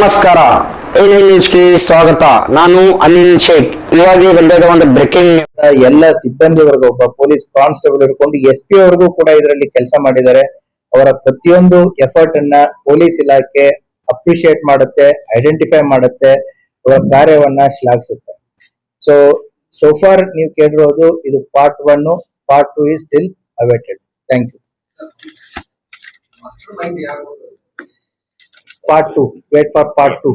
ನಮಸ್ಕಾರ. ಏನ್ ನ್ಯೂಸ್ಗೆ ಸ್ವಾಗತ. ನಾನು ಅನಿಲ್ ಶೇಖ್. ಇವಾಗ ಬಂದಿರೋ ಒಂದು ಬ್ರೇಕಿಂಗ್ ಎಲ್ಲ ಸಿಬ್ಬಂದಿ ವರ್ಗ ಒಬ್ಬ ಪೊಲೀಸ್ ಕಾನ್ಸ್ಟೇಬಲ್ ಹಿಡ್ಕೊಂಡು ಎಸ್ ಪಿ ಅವ್ರಿಗೂ ಕೂಡ ಇದರಲ್ಲಿ ಕೆಲಸ ಮಾಡಿದ್ದಾರೆ. ಅವರ ಪ್ರತಿಯೊಂದು ಎಫರ್ಟ್ ಅನ್ನ ಪೊಲೀಸ್ ಇಲಾಖೆ ಅಪ್ರಿಶಿಯೇಟ್ ಮಾಡುತ್ತೆ ಐಡೆಂಟಿಫೈ ಮಾಡುತ್ತೆ ಅವರ ಕಾರ್ಯವನ್ನ ಶ್ಲಾಘಿಸುತ್ತೆ. ಸೊ ಸೋಫಾರ್ ನೀವು ಕೇಳಿರೋದು ಇದು part one part two is still awaited thank you part two wait for part two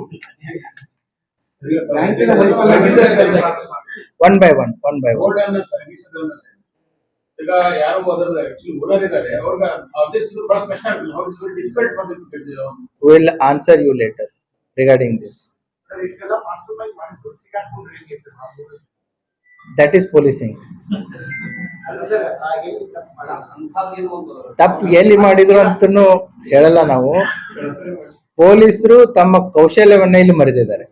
one by one one by one ಈಗ ಯಾರು ಆಕ್ಚುಲಿ ಓನರ್ ಇದ್ದಾರೆ ಅವ್ರಿಗೆ ಬಹಳ ಕಷ್ಟ ಆಗ್ತದೆ. Difficult will answer you later regarding this sir ಇಷ್ಟೆಲ್ಲ mastermind ಮಾಡಿಕೊಂಡು ಸಿಗಾಕೊಂಡ್ರೆ ಹೇಗೆ ಸರ್ ದಟ್ ಈಸ್ ಪೊಲೀಸಿಂಗ್ ಅಲ್ಲ ಸರ್ ಹಾಗೆ ಅಂತದೇನು ಒಂದು ತಪ್ಪು ಎಲ್ಲಿ ಮಾಡಿದ್ರು ಅಂತನೂ ಹೇಳಲ್ಲ ನಾವು. ಪೊಲೀಸರು ತಮ್ಮ ಕೌಶಲ್ಯವನ್ನ ಇಲ್ಲಿ ಮರೆದಿದ್ದಾರೆ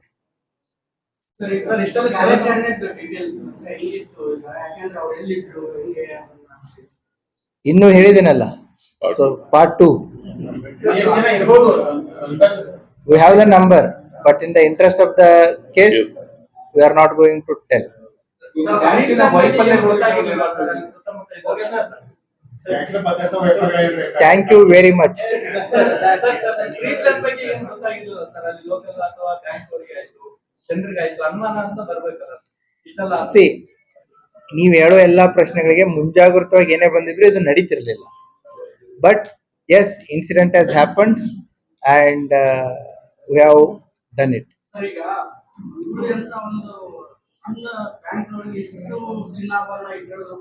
ಸರ್ ಸರ್ ಇಷ್ಟೆಲ್ಲ ಕಾರ್ಯಾಚರಣೆ ಡೀಟೇಲ್ಸ್ ಹೆಂಗಿತ್ತು? ಯಾಕಂದ್ರೆ ಅವ್ರು ಎಲ್ಲಿದ್ರು ಹೆಂಗೆ ಇನ್ನು ಹೇಳಿದೀನಲ್ಲ. So part two we have the number but in the interest of the case we are not going to tell thank you very much see ನೀವ್ ಹೇಳೋ ಎಲ್ಲಾ ಪ್ರಶ್ನೆಗಳಿಗೆ ಮುಂಜಾಗ್ರತವಾಗಿ ಏನೇ ಬಂದಿದ್ರು ಇದು ನಡೀತಿರ್ಲಿಲ್ಲ. But yes incident has happen and we have done it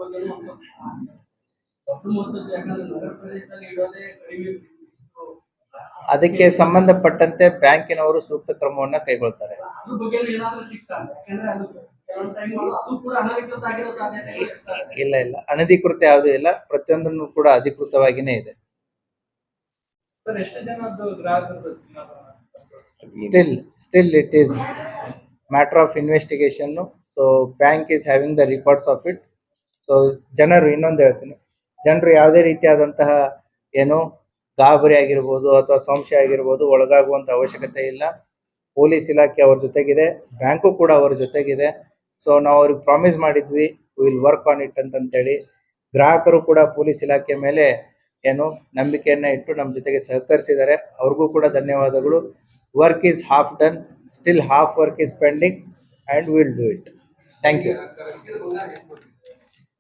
ಬಗ್ಗೆ ಅದಕ್ಕೆ ಸಂಬಂಧಪಟ್ಟಂತೆ ಬ್ಯಾಂಕಿನವರು ಸೂಕ್ತ ಕ್ರಮವನ್ನ ಕೈಗೊಳ್ತಾರೆ. ಇಲ್ಲ ಇಲ್ಲ. ಅನಧಿಕೃತ ಯಾವುದೂ ಇಲ್ಲ. ಪ್ರತಿಯೊಂದನ್ನು ಕೂಡ ಅಧಿಕೃತವಾಗಿನೇ ಇದೆ. Still still it is matter of investigation so bank is having the reports of it so ಜನರು ಇನ್ನೊಂದು ಹೇಳ್ತೀನಿ. ಜನರು ಯಾವುದೇ ರೀತಿಯಾದಂತಹ ಏನು ಗಾಬರಿ ಆಗಿರ್ಬೋದು ಅಥವಾ ಸಂಶಯ ಆಗಿರ್ಬೋದು ಒಳಗಾಗುವಂತ ಅವಶ್ಯಕತೆ ಇಲ್ಲ. ಪೊಲೀಸ್ ಇಲಾಖೆ ಅವ್ರ ಜೊತೆಗಿದೆ, ಬ್ಯಾಂಕು ಕೂಡ ಅವರ ಜೊತೆಗಿದೆ. ಸೊ ನಾವು ಅವ್ರಿಗೆ ಪ್ರಾಮಿಸ್ ಮಾಡಿದ್ವಿ ವಿಲ್ ವರ್ಕ್ ಆನ್ ಇಟ್ ಅಂತಂತೇಳಿ. ಗ್ರಾಹಕರು ಕೂಡ ಪೊಲೀಸ್ ಇಲಾಖೆ ಮೇಲೆ ಏನು ನಂಬಿಕೆಯನ್ನ ಇಟ್ಟು ನಮ್ಮ ಜೊತೆಗೆ ಸಹಕರಿಸಿದ್ದಾರೆ. ಅವ್ರಿಗೂ ಕೂಡ ಧನ್ಯವಾದಗಳು. Work is half done still half work is pending and will do it thank you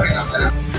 I you.